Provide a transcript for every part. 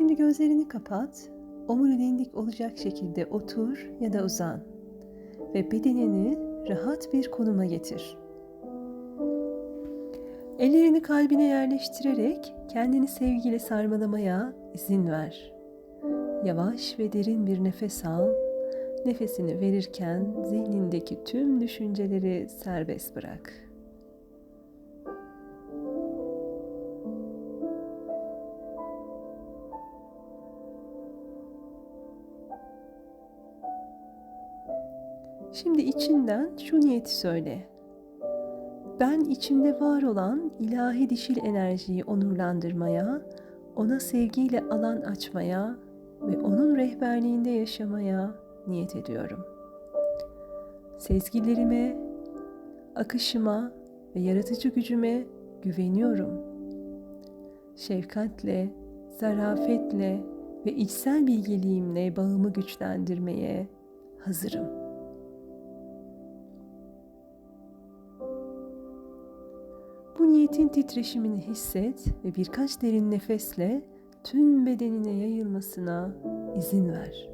Şimdi gözlerini kapat. Omurilik olacak şekilde otur ya da uzan ve bedenini rahat bir konuma getir. Ellerini kalbine yerleştirerek kendini sevgiyle sarmalamaya izin ver. Yavaş ve derin bir nefes al. Nefesini verirken zihnindeki tüm düşünceleri serbest bırak. Şimdi içinden şu niyeti söyle. Ben içimde var olan ilahi dişil enerjiyi onurlandırmaya, ona sevgiyle alan açmaya ve onun rehberliğinde yaşamaya niyet ediyorum. Sezgilerime, akışıma ve yaratıcı gücüme güveniyorum. Şefkatle, zarafetle ve içsel bilgeliğimle bağımı güçlendirmeye hazırım. Bu niyetin titreşimini hisset ve birkaç derin nefesle tüm bedenine yayılmasına izin ver.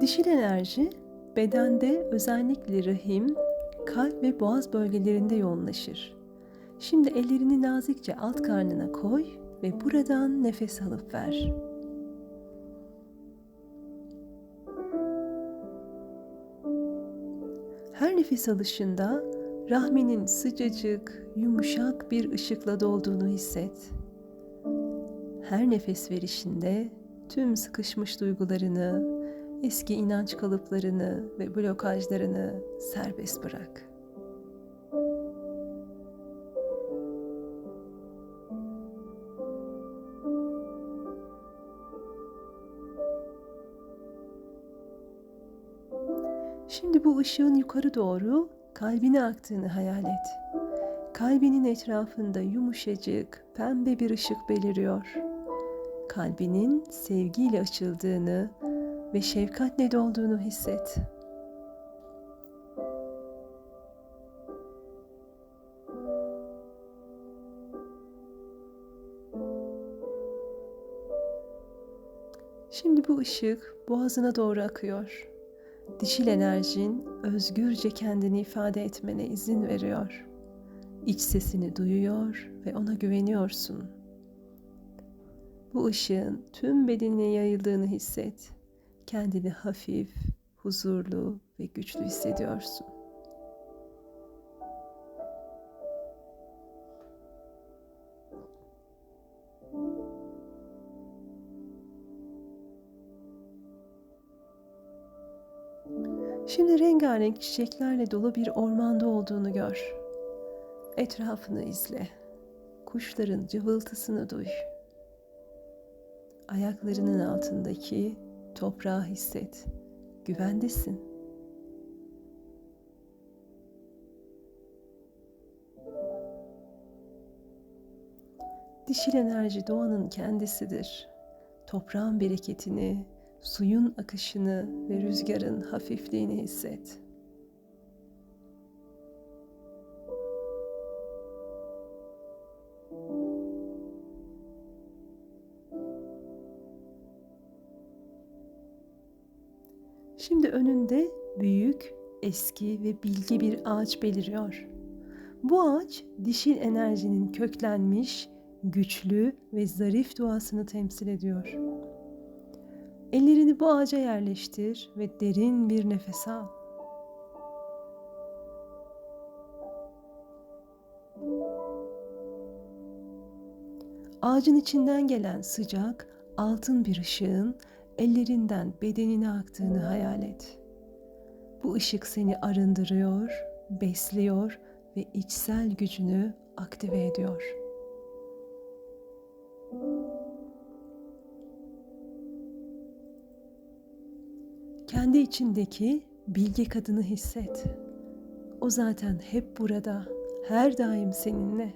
Dişil enerji bedende özellikle rahim, kalp ve boğaz bölgelerinde yoğunlaşır. Şimdi ellerini nazikçe alt karnına koy ve buradan nefes alıp ver. Her nefes alışında rahminin sıcacık, yumuşak bir ışıkla dolduğunu hisset. Her nefes verişinde tüm sıkışmış duygularını, eski inanç kalıplarını ve blokajlarını serbest bırak. Şimdi bu ışığın yukarı doğru kalbine aktığını hayal et. Kalbinin etrafında yumuşacık, pembe bir ışık beliriyor. Kalbinin sevgiyle açıldığını ve şefkatle dolduğunu hisset. Şimdi bu ışık boğazına doğru akıyor. Dişil enerjin özgürce kendini ifade etmene izin veriyor. İç sesini duyuyor ve ona güveniyorsun. Bu ışığın tüm bedenine yayıldığını hisset. Kendini hafif, huzurlu ve güçlü hissediyorsun. Şimdi rengarenk çiçeklerle dolu bir ormanda olduğunu gör. Etrafını izle. Kuşların cıvıltısını duy. Ayaklarının altındaki toprağı hisset. Güvendesin. Dişil enerji doğanın kendisidir. Toprağın bereketini, suyun akışını ve rüzgarın hafifliğini hisset. Şimdi önünde büyük, eski ve bilgi bir ağaç beliriyor. Bu ağaç dişil enerjinin köklenmiş, güçlü ve zarif doğasını temsil ediyor. Ellerini bu ağaca yerleştir ve derin bir nefes al. Ağacın içinden gelen sıcak, altın bir ışığın ellerinden bedenine aktığını hayal et. Bu ışık seni arındırıyor, besliyor ve içsel gücünü aktive ediyor.'' Kendi içindeki bilge kadını hisset. O zaten hep burada, her daim seninle.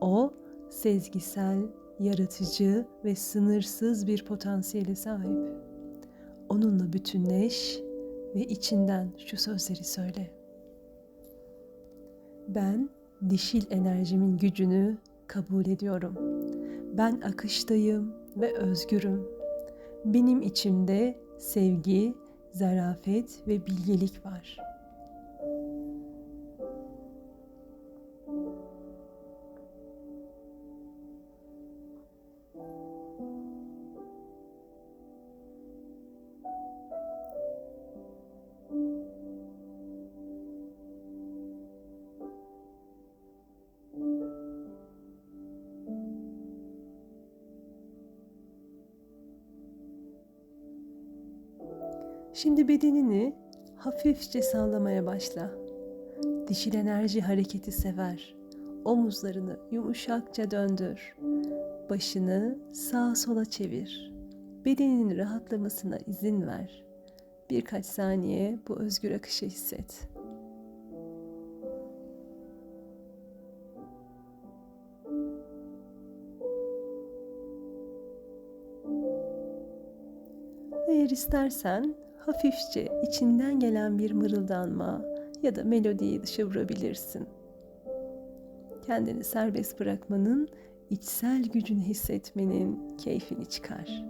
O sezgisel, yaratıcı ve sınırsız bir potansiyele sahip. Onunla bütünleş ve içinden şu sözleri söyle. Ben dişil enerjimin gücünü kabul ediyorum. Ben akıştayım ve özgürüm. Benim içimde sevgi, zarafet ve bilgelik var. Şimdi bedenini hafifçe sallamaya başla. Dişil enerji hareketi sever. Omuzlarını yumuşakça döndür. Başını sağa sola çevir. Bedeninin rahatlamasına izin ver. Birkaç saniye bu özgür akışı hisset. Eğer istersen hafifçe içinden gelen bir mırıldanma ya da melodiyi dışa vurabilirsin. Kendini serbest bırakmanın, içsel gücünü hissetmenin keyfini çıkar.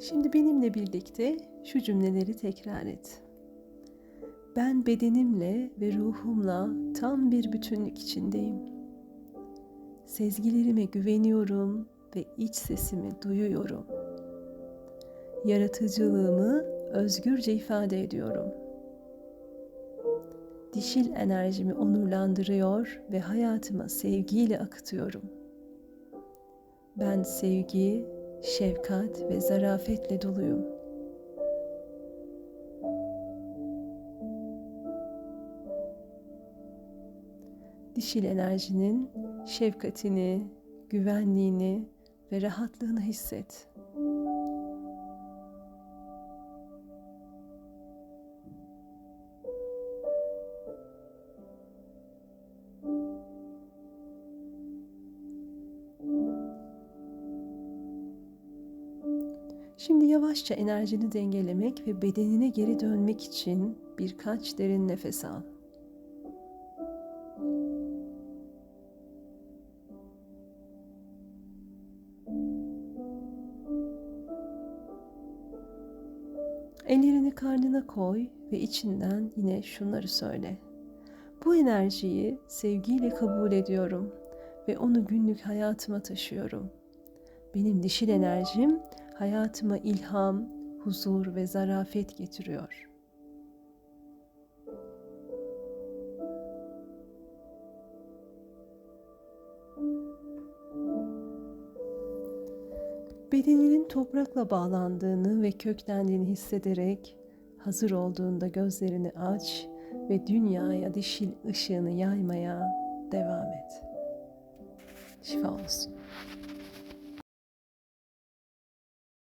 Şimdi benimle birlikte şu cümleleri tekrar et. Ben bedenimle ve ruhumla tam bir bütünlük içindeyim. Sezgilerime güveniyorum ve iç sesimi duyuyorum. Yaratıcılığımı özgürce ifade ediyorum. Dişil enerjimi onurlandırıyor ve hayatıma sevgiyle akıtıyorum. Ben sevgi, şefkat ve zarafetle doluyum. Dişil enerjinin şefkatini, güvenliğini ve rahatlığını hisset. Şimdi yavaşça enerjini dengelemek ve bedenine geri dönmek için birkaç derin nefes al. Ellerini karnına koy ve içinden yine şunları söyle. Bu enerjiyi sevgiyle kabul ediyorum ve onu günlük hayatıma taşıyorum. Benim dişil enerjim hayatıma ilham, huzur ve zarafet getiriyor. Bedeninin toprakla bağlandığını ve köklendiğini hissederek hazır olduğunda gözlerini aç ve dünyaya dişil ışığını yaymaya devam et. Şifa olsun.